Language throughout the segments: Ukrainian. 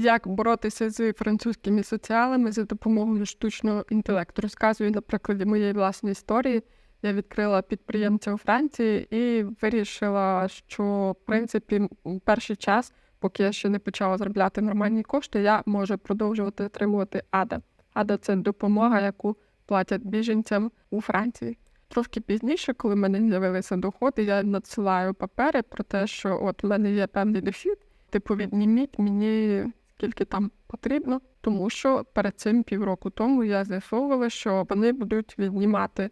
як боротися з французькими соціалами за допомогою штучного інтелекту. Розказую на прикладі моєї власної історії. Я відкрила підприємця у Франції і вирішила, що в принципі перший час, поки я ще не почала заробляти нормальні кошти, я можу продовжувати отримувати ада. Ада це допомога, яку платять біженцям у Франції. Трошки пізніше, коли в мене з'явилися доходи, я надсилаю папери про те, що от в мене є певний дохід, типу відніміть мені скільки там потрібно, тому що перед цим півроку тому я з'ясовувала, що вони будуть віднімати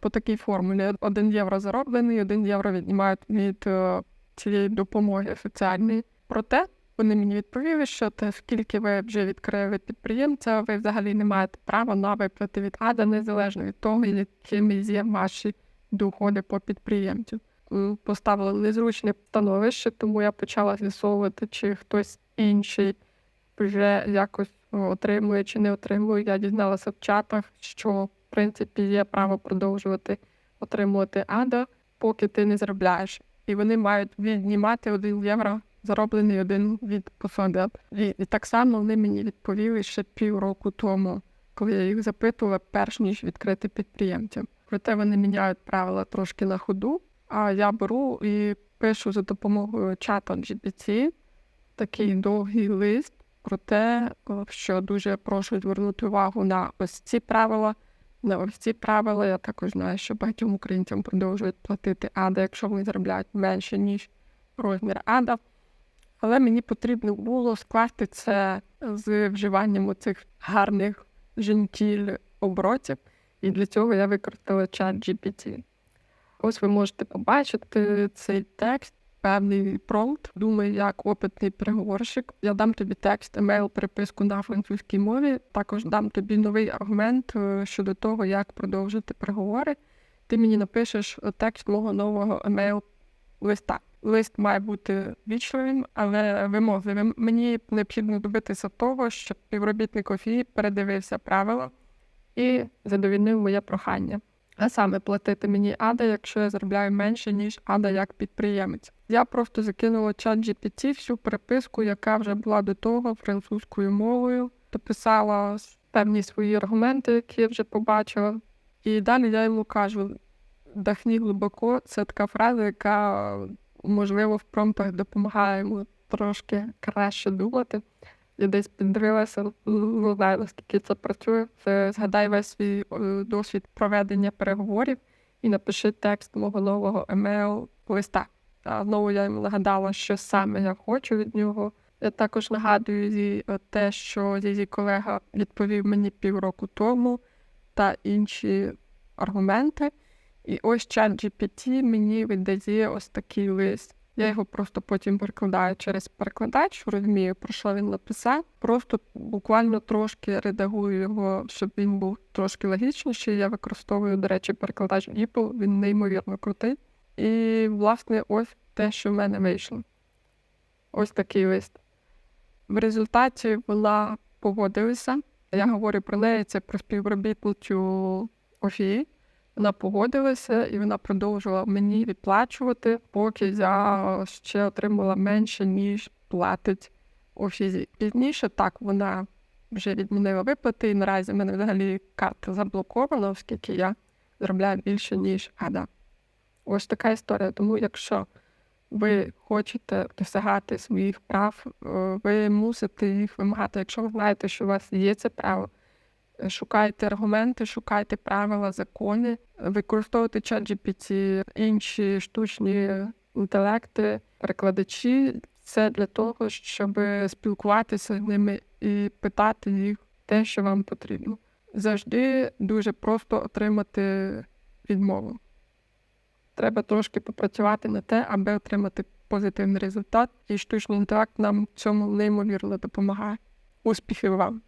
по такій формулі: 1 євро зароблений, 1 євро віднімають від е, цієї допомоги соціальної. Проте вони мені відповіли, що те, скільки ви вже відкрили підприємця, ви взагалі не маєте права на виплати від ада, незалежно від того, якими є ваші доходи по підприємцю. Поставили незручне становище, тому я почала з'ясовувати, чи хтось інший вже якось отримує чи не отримує. Я дізналася в чатах, що в принципі є право продовжувати отримувати ада, поки ти не заробляєш. І вони мають віднімати один євро, зароблений один від посади. І, і так само вони мені відповіли ще півроку тому, коли я їх запитувала, перш ніж відкрити підприємцям. Проте вони міняють правила трошки на ходу. А я беру і пишу за допомогою чату GPT такий довгий лист про те, що дуже прошу звернути увагу на ось ці правила. На ось ці правила я також знаю, що багатьом українцям продовжують платити ада, якщо вони заробляють менше, ніж розмір ада. Але мені потрібно було скласти це з вживанням цих гарних жінкіль оборотів. І для цього я використала чат GPT. Ось ви можете побачити цей текст, певний промпт. Думаю, як опитний переговорщик. Я дам тобі текст, емейл, переписку на французькій мові. Також дам тобі новий аргумент е, щодо того, як продовжити переговори. Ти мені напишеш е, текст мого нового емейл листа. Лист має бути вічливим, але вимогливим. Мені необхідно добитися того, щоб співробітник ОФІ передивився правила і задовільнив моє прохання. А саме платити мені ада, якщо я заробляю менше, ніж ада як підприємець. Я просто закинула чат GPT всю переписку, яка вже була до того французькою мовою, дописала певні свої аргументи, які я вже побачила. І далі я йому кажу: дихні глибоко, це така фраза, яка можливо в промптах допомагає йому трошки краще думати. Я десь піддивилася, не знаю, наскільки це працює. Це згадай весь свій е, досвід проведення переговорів і напиши текст мого нового емейл листа. А знову я йому нагадала, що саме я хочу від нього. Я також нагадую їй е, те, що її колега відповів мені півроку тому, та інші аргументи. І ось чат GPT мені видає ось такий лист. Я його просто потім перекладаю через перекладач, розумію, про що він написав. Просто буквально трошки редагую його, щоб він був трошки логічніший. Я використовую, до речі, перекладач Apple, він неймовірно крутий. І, власне, ось те, що в мене вийшло. Ось такий лист. В результаті вона погодилася. Я говорю про неї, це про співробітницю Офії. Вона погодилася і вона продовжувала мені відплачувати, поки я ще отримала менше, ніж платить офізі. Пізніше так вона вже відмінила виплати, і наразі в мене взагалі карта заблокована, оскільки я заробляю більше, ніж ада. Ось така історія. Тому, якщо ви хочете досягати своїх прав, е, ви мусите їх вимагати. Якщо ви знаєте, що у вас є це право, шукайте аргументи, шукайте правила, закони, використовуйте чат GPT, інші штучні інтелекти, перекладачі. Це для того, щоб спілкуватися з ними і питати їх те, що вам потрібно. Завжди дуже просто отримати відмову. Треба трошки попрацювати на те, аби отримати позитивний результат, і штучний інтелект нам в цьому неймовірно допомагає. Успіхів вам!